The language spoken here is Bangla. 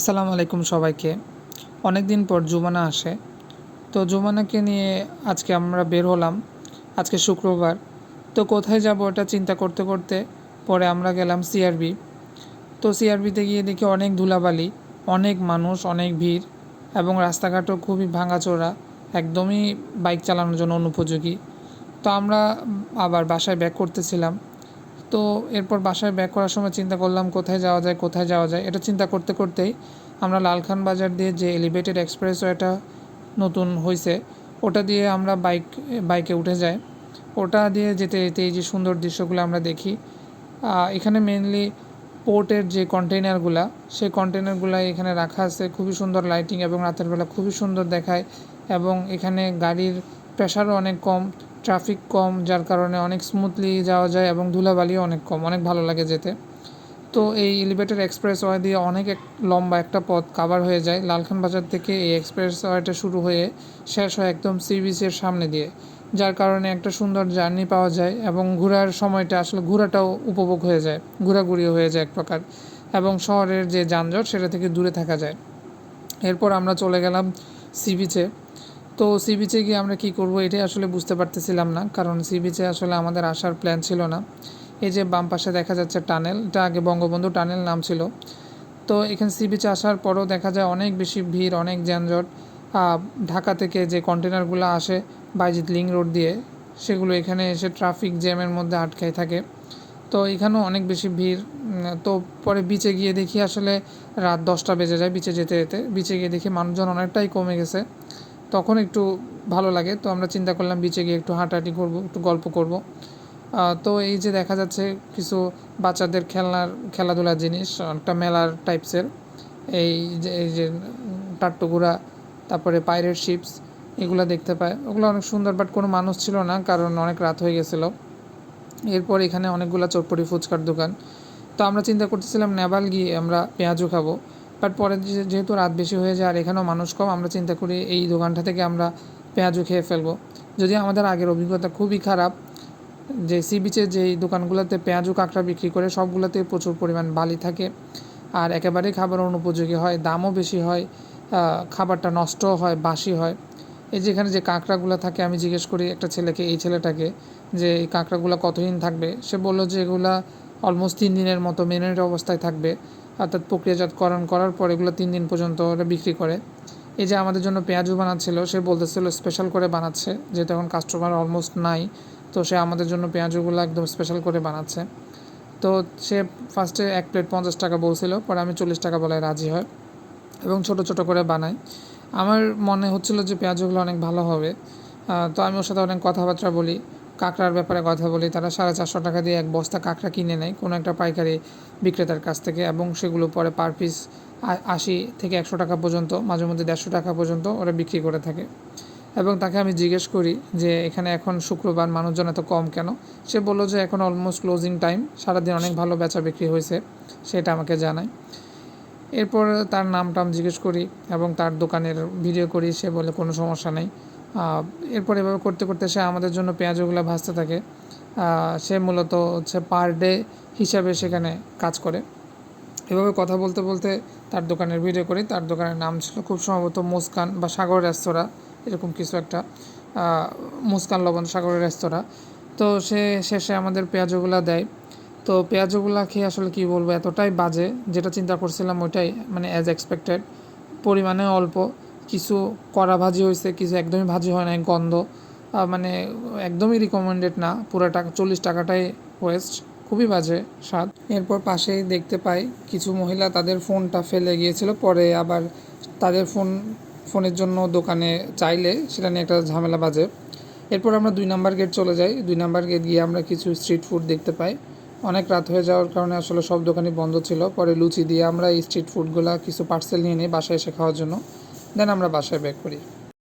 আসসালামু আলাইকুম সবাইকে। অনেক দিন পর জুমানা আসে। তো জুমানাকে নিয়ে আজকে আমরা বের হলাম। আজকে শুক্রবার। তো কোথায় যাব ওটা চিন্তা করতে করতে পরে আমরা গেলাম সিআরবি। তো সিআরবিতে গিয়ে দেখি অনেক ধুলাবালি, অনেক মানুষ, অনেক ভিড় এবং রাস্তাঘাটও খুবই ভাঙাচোরা, একদমই বাইক চালানোর জন্য অনুপযোগী। তো আমরা আবার বাসায় ব্যাক করতেছিলাম। তো এরপর বাসায় ব্যাক করার সময় চিন্তা করলাম, কোথায় যাওয়া যায়, কোথায় যাওয়া যায়? এটা চিন্তা করতে করতেই আমরা লালখান বাজার দিয়ে যে এলিভেটেড এক্সপ্রেসওয়েটা নতুন হয়েছে ওটা দিয়ে আমরা বাইক বাইকে উঠে যাই। ওটা দিয়ে যেতে যেতে এই যে সুন্দর দৃশ্যগুলো আমরা দেখি এখানে মেনলি পোর্টের যে কন্টেনারগুলা সেই কন্টেনারগুলো এখানে রাখা আছে, খুবই সুন্দর লাইটিং এবং রাতের বেলা খুবই সুন্দর দেখায় এবং এখানে গাড়ির প্রেশারও অনেক কম। ট্রাফিক কম, যার কারণে অনেক স্মুথলি যাওয়া যায় এবং ধুলাবালিও অনেক কম, অনেক ভালো লাগে যেতে। তো এই এলিভেটেড এক্সপ্রেস ওয়ে দিয়ে অনেক এক লম্বা একটা পথ কাভার হয়ে যায়। লালখান বাজার থেকে এই এক্সপ্রেস ওয়েটা শুরু হয়ে শেষ হয় একদম সি বিচের সামনে দিয়ে, যার কারণে একটা সুন্দর জার্নি পাওয়া যায় এবং ঘোরার সময়টা আসলে ঘোরাটাও উপভোগ হয়ে যায়, ঘোরাঘুরিও হয়ে যায় এক প্রকার এবং শহরের যে যানজট সেটা থেকে দূরে থাকা যায়। এরপর আমরা চলে গেলাম সি বিচে তো সি বিচে গিয়ে আমরা কী করব এটাই আসলে বুঝতে পারতেছিলাম না। কারণ সি বিচে আসলে আমাদের আসার প্ল্যান ছিল না। এই যে বাম পাশে দেখা যাচ্ছে টানেল এটা আগে বঙ্গবন্ধু টানেল নাম ছিল। তো এখানে সি বিচে আসার পরও দেখা যায় অনেক বেশি ভিড়, অনেক যানজট। ঢাকা থেকে যে কন্টেনারগুলো আসে বাইজিৎ লিং রোড দিয়ে, সেগুলো এখানে এসে ট্রাফিক জ্যামের মধ্যে আটকায় থাকে। তো এখানেও অনেক বেশি ভিড়। তো পরে বিচে গিয়ে দেখি আসলে রাত দশটা বেজে যায় বিচে যেতে যেতে। বিচে গিয়ে দেখি মানুষজন অনেকটাই কমে গেছে। তখন একটু ভালো লাগে। তো আমরা চিন্তা করলাম বিচে গিয়ে একটু হাঁটাহাঁটি করব, একটু গল্প করব। তো এই যে দেখা যাচ্ছে কিছু বাচ্চাদের খেলনার, খেলাধুলার জিনিস, একটা মেলার টাইপসের এই যে এই যে টাট্টুগুড়া তারপরে পাইরেট শিপস এগুলো দেখতে পায়। ওগুলো অনেক সুন্দর বাট কোনো মানুষ ছিল না, কারণ অনেক রাত হয়ে গেছিল। এরপর এখানে অনেকগুলো চটপটি ফুচকার দোকান। তো আমরা চিন্তা করতেছিলাম, নেপাল গিয়ে আমরা পেঁয়াজও খাব। বাট পরে যেহেতু রাত বেশি হয়ে যায় আর এখানেও মানুষ কম, আমরা চিন্তা করি এই দোকানটা থেকে আমরা পেঁয়াজও খেয়ে ফেলব। যদি আমাদের আগের অভিজ্ঞতা খুবই খারাপ, যে সি বিচে যেই দোকানগুলোতে পেঁয়াজু কাঁকড়া বিক্রি করে সবগুলোতে প্রচুর পরিমাণ বালি থাকে আর একেবারেই খাবার অনুপযোগী হয়, দামও বেশি হয় খাবারটা নষ্টও হয়, বাসি হয়। এই যেখানে যে কাঁকড়াগুলো থাকে, আমি জিজ্ঞেস করি একটা ছেলেকে, এই ছেলেটাকে যে এই কাঁকড়াগুলো কতদিন থাকবে? সে বলল যে এগুলা অলমোস্ট তিন দিনের মতো মেনের অবস্থায় থাকবে। অর্থাৎ প্রক্রিয়াজাতকরণ করার পর এগুলো তিন দিন পর্যন্ত ওরা বিক্রি করে। এই যে আমাদের জন্য পেঁয়াজু বানাচ্ছিল, সে বলতেছিল স্পেশাল করে বানাচ্ছে, যেহেতু এখন কাস্টমার অলমোস্ট নাই, তো সে আমাদের জন্য পেঁয়াজুগুলো একদম স্পেশাল করে বানাচ্ছে। তো সে ফার্স্টে এক প্লেট পঞ্চাশ টাকা বলছিল, পরে আমি চল্লিশ টাকা বলায় রাজি হয় এবং ছোট ছোট করে বানাই আমার মনে হচ্ছিল যে পেঁয়াজগুলো অনেক ভালো হবে। তো আমি ওর সাথে অনেক কথাবার্তা বলি। কাঁকড়ার ব্যাপারে কথা বলি, তারা সাড়ে চারশো টাকা দিয়ে এক বস্তা কাঁকড়া কিনে নেয় কোনো একটা পাইকারি বিক্রেতার কাছ থেকে এবং সেগুলো পরে পার পিস আশি থেকে একশো টাকা পর্যন্ত, মাঝে মধ্যে দেড়শো টাকা পর্যন্ত ওরা বিক্রি করে থাকে। এবং তাকে আমি জিজ্ঞেস করি যে, এখানে এখন শুক্রবার মানুষজন এত কম কেন? সে বলল যে, এখন অলমোস্ট ক্লোজিং টাইম সারাদিন অনেক ভালো বেচা বিক্রি হয়েছে। সেটা আমাকে জানায়। এরপর তার নাম টাম জিজ্ঞেস করি এবং তার দোকানের ভিডিও করি, সে বলে, কোনো সমস্যা নেই। এরপর এভাবে করতে করতে সে আমাদের জন্য পেঁয়াজগুলো ভাজতে থাকে। সে মূলত হচ্ছে পার ডে হিসাবে সেখানে কাজ করে। এভাবে কথা বলতে বলতে তার দোকানের ভিডিও করি। তার দোকানের নাম ছিল খুব সম্ভবত মুস্কান বা সাগর রেস্তোরাঁ, এরকম কিছু একটা। মুস্কান লবণ সাগরের রেস্তোরাঁ। তো সে শেষে আমাদের পেঁয়াজগুলো দেয়। তো পেঁয়াজগুলো খেয়ে আসলে কী বলব, এতটাই বাজে, যেটা চিন্তা করছিলাম ওইটাই মানে অ্যাজ এক্সপেক্টেড পরিমাণে অল্প। কিছু কড়া ভাজি হয়েছে, কিছু একদমই ভাজি হয় নাই, গন্ধ। মানে একদমই রিকমেন্ডেড না, পুরো টাকা, চল্লিশ টাকাটাই ওয়েস্ট খুবই বাজে স্বাদ। এরপর পাশেই দেখতে পাই কিছু মহিলা তাদের ফোনটা ফেলে গিয়েছিল, পরে আবার তাদের ফোন, ফোনের জন্য দোকানে চাইলে সেটা নিয়ে একটা ঝামেলা বাজে। এরপর আমরা দুই নাম্বার গেট চলে যাই। দুই নাম্বার গেট গিয়ে আমরা কিছু স্ট্রিট ফুড দেখতে পাই। অনেক রাত হয়ে যাওয়ার কারণে আসলে সব দোকানই বন্ধ ছিল। পরে লুচি দিয়ে আমরা এই স্ট্রিট ফুডগুলো কিছু পার্সেল নিয়ে নিই বাসায় এসে খাওয়ার জন্য। দেন আমরা বাসায় ব্যাক করি।